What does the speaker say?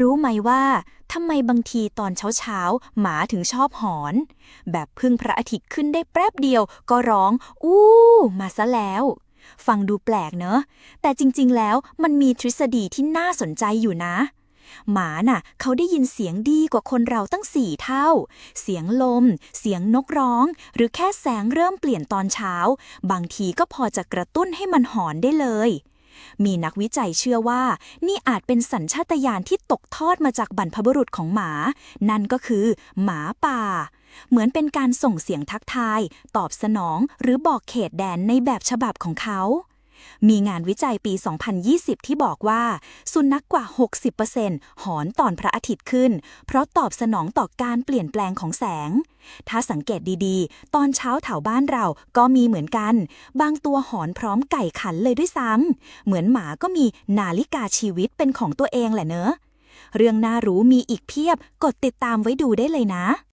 รู้ไหมว่าทำไมบางทีตอนเช้าๆ หมาถึงชอบหอน แบบพึ่งพระอาทิตย์ขึ้นได้แป๊บเดียวก็ร้อง อู้ มาซะแล้ว ฟังดูแปลกเนอะ แต่จริงๆแล้วมันมีทฤษฎีที่น่าสนใจอยู่นะ หมาน่ะ เขาได้ยินเสียงดีกว่าคนเราตั้งสี่เท่า เสียงลม เสียงนกร้อง หรือแค่แสงเริ่มเปลี่ยนตอนเช้า บางทีก็พอจะกระตุ้นให้มันหอนได้เลย มีนักวิจัยเชื่อว่า นี่อาจเป็นสัญชาตญาณที่ตกทอดมาจากบรรพบุรุษของหมา นั่นก็คือ หมาป่า เหมือนเป็นการส่งเสียงทักทาย ตอบสนอง หรือบอกเขตแดนในแบบฉบับของเขามีงานวิจัยปี 2020 ที่บอกว่า สุนัขกว่า 60%หอนตอนพระอาทิตย์ขึ้น เพราะตอบสนองต่อการเปลี่ยนแปลงของแสง ถ้าสังเกตดีๆ ตอนเช้าแถวบ้านเราก็มีเหมือนกัน บางตัวหอนพร้อมไก่ขันเลยด้วยซ้ำ เหมือนหมาก็มีนาฬิกาชีวิตเป็นของตัวเองแหละเนอะ เรื่องน่ารู้มีอีกเพียบกดติดตามไว้ดูได้เลยนะ